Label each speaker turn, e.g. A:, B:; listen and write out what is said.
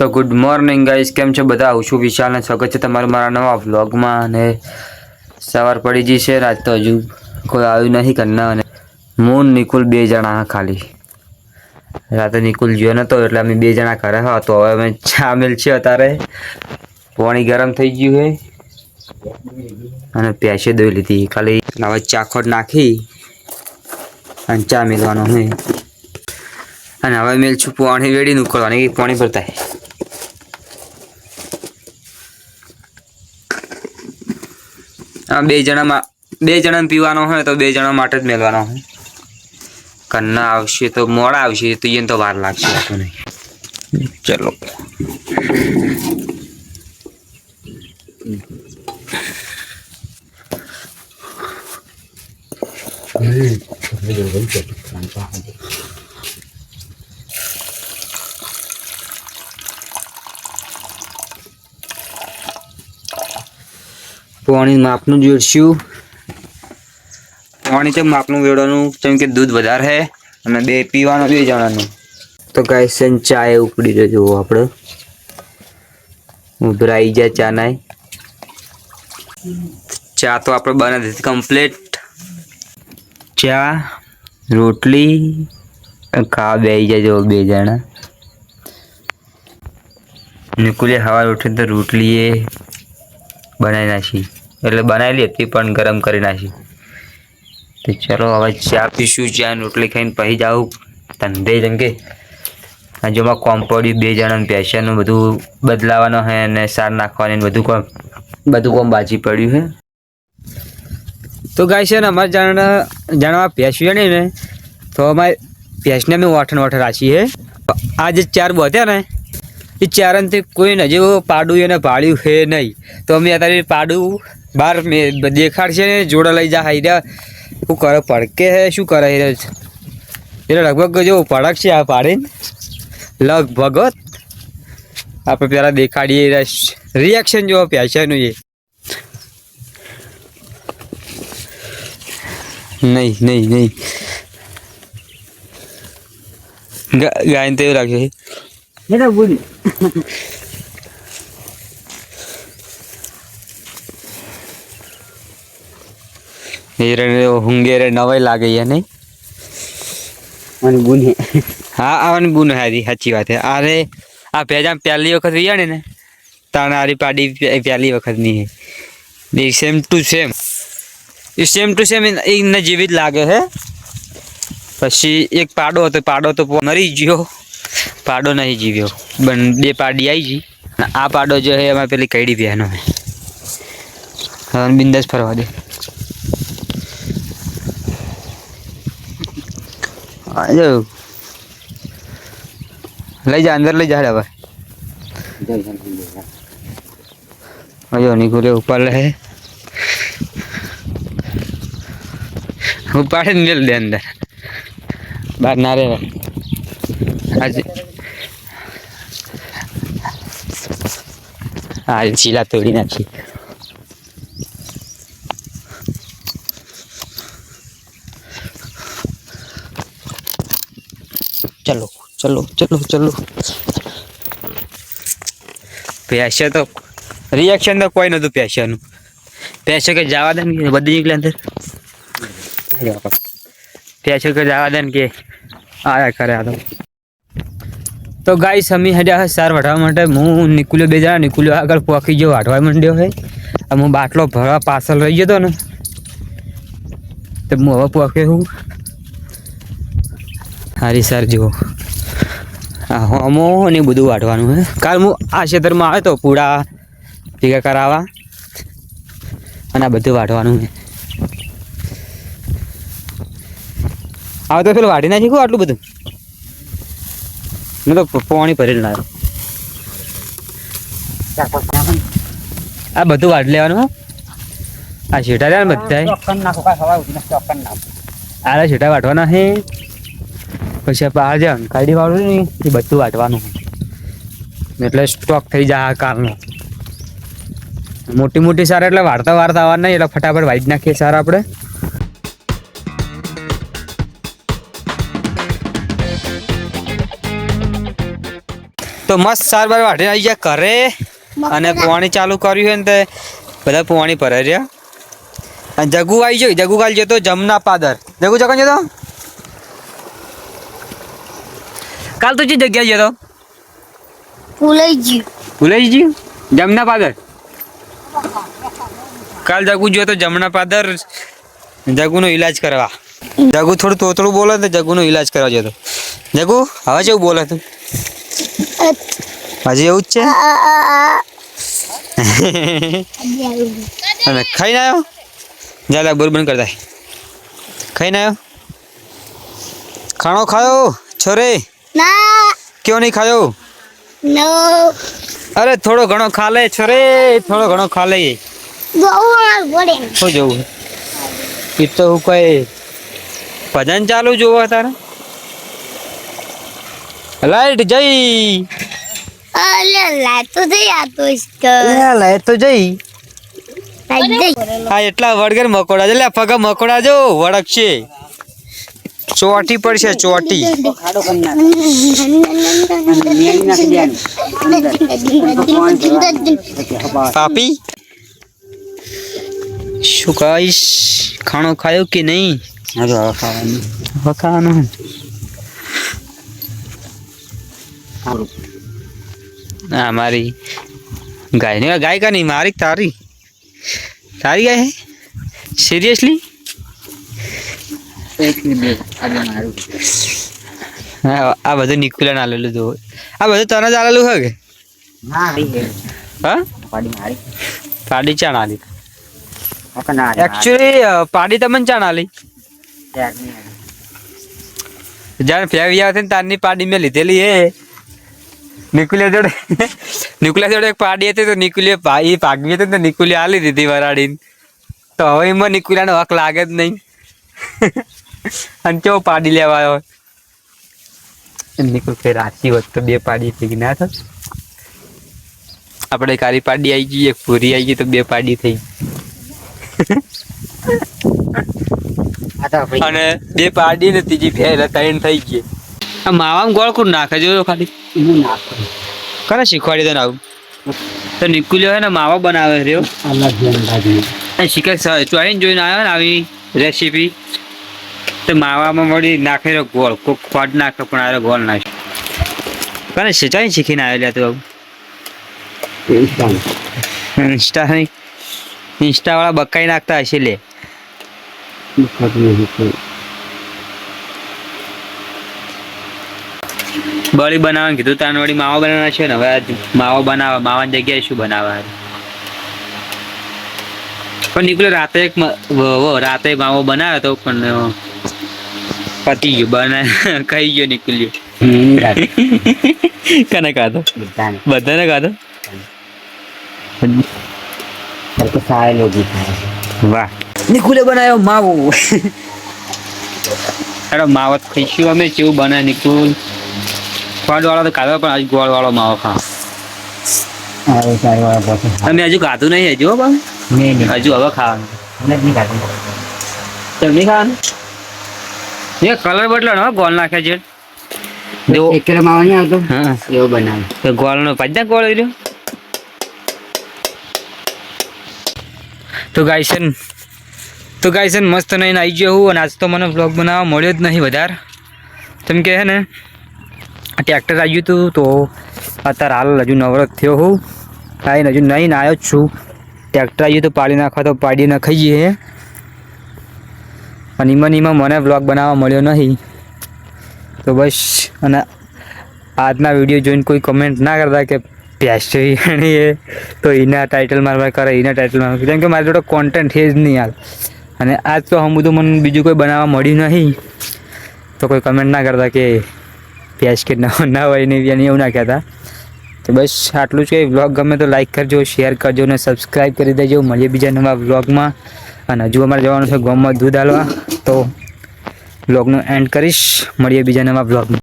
A: તો good morning guys કેમ છો બધા? આવું છું વિશાલ ને સ્વાગત છે તમારું મારા નવા વ્લોગમાં અને સવાર પડી ગઈ છે. રાત તો હજુ કોઈ આવ્યું નથી કરના અને હું નિકુલ બે જણા ખાલી. રાતે નિકુલ ગયો નતો, એટલે અમે બે જણા ઘરે હા તો હવે અમે ચા છે અત્યારે. પાણી ગરમ થઈ ગયું છે. અને પ્યાસે દોઈ લીધી. ખાલી હવે ચાખોટ નાખી અને ચા મેળવાનો હોય અને હવે મેલ છું પાણી વેડી ઉકળવાની, પાણી ભરતા. બે જણામાં, બે જણાને પીવાનો હોય તો બે જણા માટે જ મેળવાનો હોય. કન્ના આવશે તો મોડા આવશે, તો એને તો વાર લાગશે હતું નહીં ચલો પાણી માપનું જોડશું પાણી તો માપનું વેડવાનું? કેમ કે દૂધ વધારે છે અને બે પીવાનું બે જણાનું. તો ગાય છે ચા એ ઉકળી રહ્યો જુઓ આપણે ઉભરાઈ જાય ચા નાય ચા તો આપણે બનાવી દીધી કમ્પ્લીટ ચા, રોટલી ખાવા બે જાય જો બે જણા. નિકુલે હવા ઉઠે તો રોટલી એ બનાવી નાખી. એટલે બનાવેલી હતી, પણ ગરમ કરી નાખી. તો ચલો, હવે ચા પીશું, ચા રોટલી ખાઈને પછી જાઉં. ધંધે જેમ કે આ જોમાં કોમ્પોડી બે જણાને પેશનનું બધું બદલાવાનું છે અને સાર નાખવાની બધું કોમ બધું કોમ બાજી પડ્યું છે તો ગાય છે ને અમારે જાણ જાણવા ભેંસ નહીં ને તો અમારે ભેંસને અમે વાઠણ વાઠણ રાખી છે આ જે ચાર બોધ્યા ને, એ ચારણથી કોઈ હજુ પાડું એને પાડ્યું છે નહીં. તો અમે અત્યારે પાડું બહાર મેં દેખાડશે ને, જોડા લઈ જા હાઈ શું કરે, પડકે હે, શું કરે હે? એટલે લગભગ જો પડક છે આ પાડીને લગભગ આપણે પહેલાં દેખાડીએ રિએક્શન જો પેશનનું એ. નહીં નહીં નહીં. ગાયન તો એવું લાગે છે
B: મેરા બોલ
A: હીરે હુંગેરે નવાઈ લાગે યા નહીં.
B: અને બુન
A: હા આવવાની બુન હારી સાચી વાત છે. અરે આ ભેજામ પહેલી વખત રહ્યા ને તાણે આરી પાડી પહેલી વખતની હે. સેમ ટુ સેમ એ સેમ ટુ સેમ એને જેવી જ લાગે છે પછી એક પાડો હતો પાડો તો મરી ગયો. પાડો નહીં જીવ્યો. બન બે પાડી આવી ગઈ. આ પાડો જો છે એમાં પેલી કઈડી બહેનો હવે બિંદાસ ફરવા દે. જો. લઈ જા, અંદર લઈ જા હવે. અયો નિકુલે ઉપર લે. ઉપાડે મેલ દે અંદર. બહાર ના રે આજે હા ચીલા તોડી નાખી. ચલો ચલો ચલો ચલો. પ્યાસે તો રિએક્શન તો કોઈ નતું પ્યાસાનું પ્યાસે કે જવા દે ને બધી નીકળે અંદર. પ્યાસે કે જવા દે ને કે આયા કરે આ તો. ગાય સમી હજા સાર વઢવા માટે હું નીકળ્યો બે જણા, નીકળ્યો આગળ પોકી ગયો, વાઢવા માંડ્યો હે. હું બાટલો ભરવા પાછળ રહી ગયો હતો ને. તો હું હવે પોખે હું. હારી સર જુઓ. હા હોમો ને બધું વાટવાનું હે. કાલ હું આ ક્ષેત્રમાં આવ્યો તો પૂડા ભેગા કરાવવા અને આ બધું વાટવાનું હે. આવે તો પેલું વાટી નાખી આટલું બધું. મેં તો પાણી ભરેલું ના આ બધું વાટ લેવાનું આ શેઠા રહ્યા ને બધા
B: ચોક્કન નાખો કા સવા ઉઠીને ચોક્કન નાખો.
A: આ છેટા વાટવાના છે પછી આપણે આ જે અંકાડી વાળું ને એ બધું વાટવાનું એટલે સ્ટોક થઈ જાય આ કારનો મોટી મોટી સાર એટલે વાળતા વાળતા આવવા નહીં એટલે ફટાફટ વાઈટ નાખીએ સારા આપણે. તો મસ્ત સાર બાર વાઢીને આવી ગયા ઘરે. અને પોણી ચાલુ કર્યું છે ને તે બધા પોણી ભરાઈ રહ્યા. અને જગુ આવી ગયો જગુ કાલ જતો જમના પાદર. જગુ જગન જતો? કાલ તો જે જગ્યાએ જતો
C: ભૂલાઈ ગયું
A: ભૂલાઈ ગયું જમના પાદર કાલ જગુ જો તો જમના પાદર જગુનો ઈલાજ કરવા જગુ થોડું તોતળું બોલે તો જગુનો ઈલાજ કરવા જતો જગુ હવે જેવું બોલે તું હજી એવું જ છે અને ખાઈને આવ્યો જા લા બોર બંધ કરતા ખાઈને આવ્યો ખાણો ખાયો છોરે
C: ના.
A: ક્યો નહીં ખાયો?
C: નો.
A: અરે થોડો ઘણો ખા લે છોરે થોડો ઘણો ખા લે.
C: ગૌવાળ પડે
A: શું જોવું? એ તો હું કઈ ભજન ચાલુ જોવા તારે? લાઈટ જઈ.
C: અલે લાતો તો આતો ઇસકો
A: લાઈટ તો જઈ. હા એટલા વડગર મકોડા છે. લે પગ મકોડા જો વળગશે. ચોટી પડશે ચોટી. પાપી? શું કહીશ ખાણો ખાયો કે નહીં?
B: હવે હવે ખાવાનું.
A: હવે ખાવાનું ના મારી ગાય ને ગાય કા નહીં મારી તારી? તારી ગાય હે? સિરિયસલી
B: એક ને બે આજે મારું.
A: હા આ બધું નિકુલે ના લેલું તો આ બધું તને જ આલેલું હે કે?
B: ના હા? પાડી મારી.
A: પાડી ચા ના લી એકચ્યુઅલી પાડી તમને ચા ના લી જ્યારે ફેવી આવે ને તારની પાડી મેં લીધેલી હે. નિકુલિયા જોડે નિકુલિયા જોડે એક પાડી હતી તો નિકુલિયા પા- ઈ ભાગવી હતી તો નિકુલિયા આલી દીધી વરાડીને તો હવે એમાં નિકુલિયાનો હક લાગે જ નહીં. અને કેવો પાડી લેવા આવ્યો એમની કોઈ રાશી હોત તો બે પાડી થઈ ગઈ. ના થાત? આપણે કાળી પાડી આવી ગઈ એક પૂરી આવી ગઈ તો બે પાડી થઈ અને બે પાડી ને ત્રીજી ફેર ત્રણ થઈ ગઈ. આ માવામાં ગોળ કોણ નાખે જો ખાલી.
B: એનું નાખો
A: કોને શીખવાડી દે ને આવું. તો નિકુલ્યો હે ને માવા બનાવે રહ્યો. શીખે ચોરીને જોઈને આવ્યો ને આવી રેસીપી તો માવામાં મળી નાખે ગોળ. કોક ખોટ નાખે પણ આરે ગોળ નાખે કોને સિંચાઈ શીખીને આવેલા તું? આવું ઇન્સ્ટા ઇન્સ્ટા વાળા બકાઈ નાખતા હશે લે. બળી બનાવવાનું કીધું તાન વળી માવો બનાવવાના છે ને હવે માવો બનાવવા માવાની જગ્યાએ શું બનાવવા પણ નીકળ્યો રાતે એક રાતે માવો બનાવ્યો તો પણ પતી ગયું બના ખાઈ ગયો નીકળ્યો કને ખાધો? બધાને. ખાધો? વાહ. નિકુલે બનાવ્યો માવો. અરે માવો તો ખાઈશું અમે કેવું બને નિકુલ ગોળ વાળો તો ખાધો પણ હજુ ગોળ વાળો માવો ખા અમે હજુ ખાધું નહીં હજુ હજુ હવે ખાવાનું. તમે ખાવાનું? એ કલર બદલાનો ગોલ નાખે છે. જો.
B: એક કિલો માવા નહીં આવતો?
A: હા.
B: એવો બનાવે.
A: તો ગોલનો પંજા ગોળ રહ્યો તો ગાયસન તો ગાયસન મસ્ત નહીં આવી ગયો હું અને આજ તો મને બ્લોગ બનાવવા મળ્યો જ નહીં વધારે. કેમ કે હે ને ટ્રેક્ટર આવ્યું હતું તો અત્યારે હાલ હજુ નવરો થયો હું. કાંઈ હજુ નહીં આવ્યો જ છું. ટ્રેક્ટર આવ્યું તો પાડી નાખવા તો પાડી નાખાઈ જઈએ અને ને એમાં મને વ્લોગ બનાવવા મળ્યો નહીં. તો બસ, અને આજના વીડિયો જોઈને કોઈ કમેન્ટ ના કરતા કે પ્યાસ્ટરી એ, તો એના ટાઇટલ મારવા કરે, એના ટાઇટલ મારવા કેમ કે મારી જોડે કોન્ટેન્ટ છે જ નહીં યાર. અને આજ તો હમ બધું મને બીજું કોઈ બનાવવા મળ્યું નહીં. તો કોઈ કમેન્ટ ના કરતા કે પ્યાસ કે ના ના હોય નહીં એની એવું ના કહેતા. તો બસ, આટલું જ કે વ્લોગ ગમે તો લાઇક કરજો શેર કરજો, અને સબસ્ક્રાઈબ કરી દેજો. મળીએ બીજા નવા વ્લોગમાં અને હજુ અમારે જવાનું છે ગોમમાં દૂધ હાલવા તો બ્લોગનું એન્ડ કરીશ. મળીએ બીજા નવા વ્લોગમાં